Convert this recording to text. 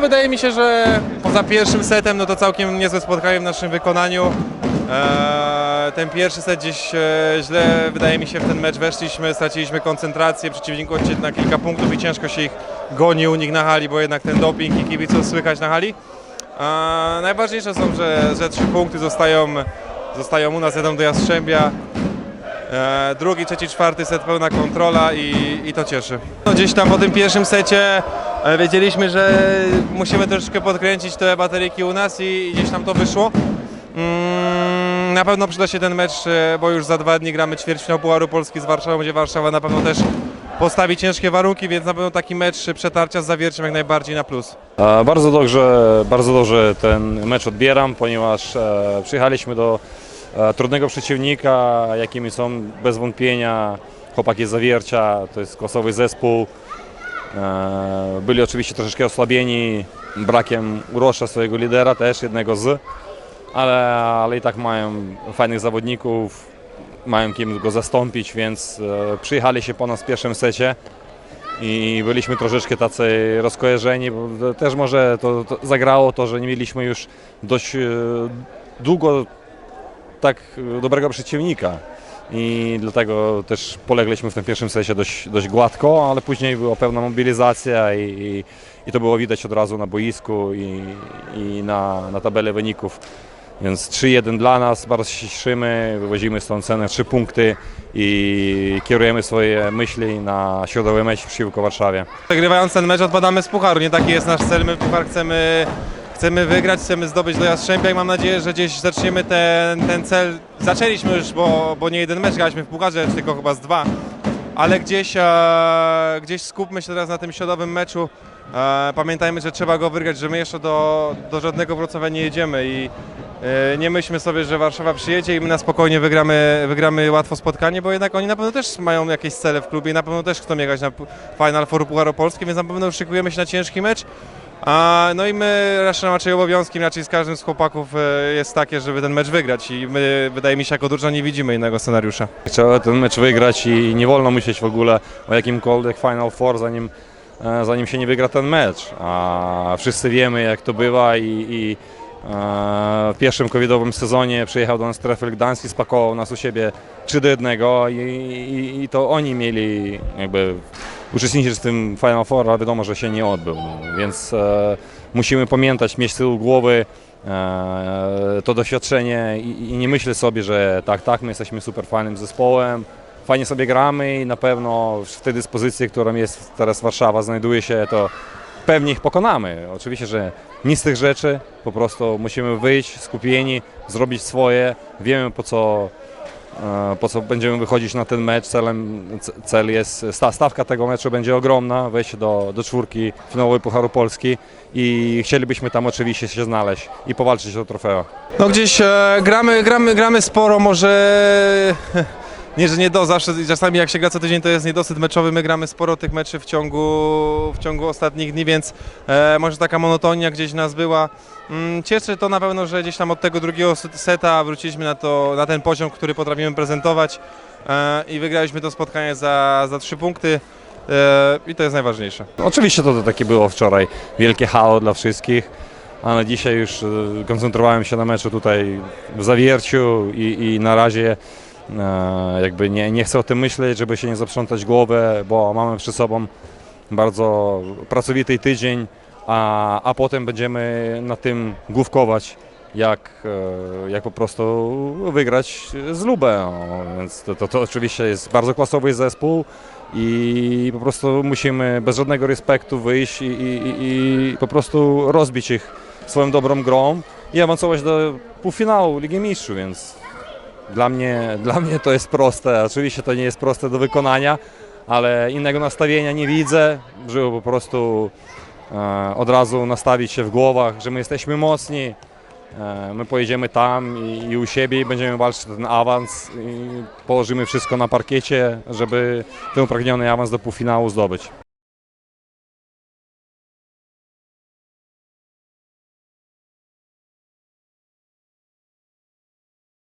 Wydaje mi się, że poza pierwszym setem, no to całkiem niezłe spotkanie w naszym wykonaniu. Eee, ten pierwszy set gdzieś e, źle, wydaje mi się, w ten mecz weszliśmy, straciliśmy koncentrację, przeciwnik odcięł na kilka punktów i ciężko się ich goni u nich na hali, bo jednak ten doping i kibiców słychać na hali. Eee, najważniejsze są, że, że trzy punkty zostają, zostają u nas, jedą do Jastrzębia. E, drugi, trzeci, czwarty set pełna kontrola i, i to cieszy. No, gdzieś tam po tym pierwszym secie wiedzieliśmy, że musimy troszeczkę podkręcić te bateryki u nas i, gdzieś tam to wyszło. Mm, na pewno przyda się ten mecz, e, bo już za dwa dni gramy ćwierćfinał Pucharu Polski z Warszawą, gdzie Warszawa na pewno też postawi ciężkie warunki, więc na pewno taki mecz przetarcia z zawierciem jak najbardziej na plus. Bardzo dobrze, bardzo dobrze ten mecz odbieram, ponieważ e, przyjechaliśmy do e, trudnego przeciwnika, jakimi są bez wątpienia chłopaki z Zawiercia, to jest klasowy zespół. E, Byli oczywiście troszeczkę osłabieni brakiem Urosza, swojego lidera, też jednego z, ale, ale i tak mają fajnych zawodników, mają kim go zastąpić, więc e, przyjechali się po nas w pierwszym secie i byliśmy troszeczkę tacy rozkojarzeni, też może to, to zagrało to, że nie mieliśmy już dość e, długo tak dobrego przeciwnika i dlatego też polegliśmy w tym pierwszym sesie dość, dość gładko, ale później była pełna mobilizacja i, i, i to było widać od razu na boisku i, i na, na tabelę wyników. Więc 3-1 dla nas, bardzo się cieszymy, wywozimy stąd cenę 3 punkty i kierujemy swoje myśli na środowy mecz przeciwko Warszawie. Zagrywając ten mecz odpadamy z pucharu, nie taki jest nasz cel, my puchar chcemy, chcemy wygrać, chcemy zdobyć do Jastrzębia i mam nadzieję, że gdzieś zaczniemy ten, ten cel, zaczęliśmy już, bo, bo nie jeden mecz graliśmy w pucharze, tylko chyba z dwa, ale gdzieś, e, gdzieś skupmy się teraz na tym środowym meczu, e, pamiętajmy, że trzeba go wygrać, że my jeszcze do, do żadnego Wrocławia nie jedziemy i e, nie myślmy sobie, że Warszawa przyjedzie i my na spokojnie wygramy, wygramy łatwo spotkanie, bo jednak oni na pewno też mają jakieś cele w klubie i na pewno też chcą jechać na Final Four Pucharu Polski, więc na pewno szykujemy się na ciężki mecz. A, no i my raczej, raczej obowiązkiem raczej z każdym z chłopaków e, jest takie, żeby ten mecz wygrać i my, wydaje mi się, jako drużyna nie widzimy innego scenariusza. Trzeba ten mecz wygrać i nie wolno myśleć w ogóle o jakimkolwiek Final Four, zanim, e, zanim się nie wygra ten mecz. A wszyscy wiemy jak to bywa i, i e, w pierwszym covidowym sezonie przyjechał do nas Trefel Gdański, spakował nas u siebie 3 do 1 i, i, i to oni mieli jakby uczestniczyć w tym Final Four, ale wiadomo, że się nie odbył. No. Więc e, musimy pamiętać, mieć z tyłu głowy e, to doświadczenie i, i nie myśleć sobie, że tak, tak, my jesteśmy super fajnym zespołem, fajnie sobie gramy i na pewno w tej dyspozycji, którą jest teraz Warszawa, znajduje się, to pewnie ich pokonamy. Oczywiście, że nic z tych rzeczy, po prostu musimy wyjść skupieni, zrobić swoje, wiemy po co, po co będziemy wychodzić na ten mecz. Celem, cel jest, sta- stawka tego meczu będzie ogromna, wejście do, do czwórki finałowej Pucharu Polski i chcielibyśmy tam oczywiście się znaleźć i powalczyć o trofea. No gdzieś e, gramy, gramy, gramy sporo, może nie, że nie do, zawsze czasami jak się gra co tydzień to jest niedosyt meczowy, my gramy sporo tych meczy w ciągu, w ciągu ostatnich dni, więc e, może taka monotonia gdzieś nas była. Mm, cieszy to na pewno, że gdzieś tam od tego drugiego seta wróciliśmy na, to, na ten poziom, który potrafimy prezentować e, i wygraliśmy to spotkanie za, za trzy punkty e, i to jest najważniejsze. Oczywiście to, to takie było wczoraj wielkie halo dla wszystkich, ale dzisiaj już e, koncentrowałem się na meczu tutaj w Zawierciu i, i na razie jakby nie, nie chcę o tym myśleć, żeby się nie zaprzątać głowę, bo mamy przed sobą bardzo pracowity tydzień, a, a potem będziemy na tym główkować, jak, e, jak po prostu wygrać z Lubę. Więc to, to, to oczywiście jest bardzo klasowy zespół i po prostu musimy bez żadnego respektu wyjść i, i, i po prostu rozbić ich swoją dobrą grą i awansować do półfinału Ligi Mistrzów, więc dla mnie, dla mnie to jest proste. Oczywiście to nie jest proste do wykonania, ale innego nastawienia nie widzę, żeby po prostu e, od razu nastawić się w głowach, że my jesteśmy mocni, e, my pojedziemy tam i, i u siebie i będziemy walczyć o ten awans i położymy wszystko na parkiecie, żeby ten upragniony awans do półfinału zdobyć.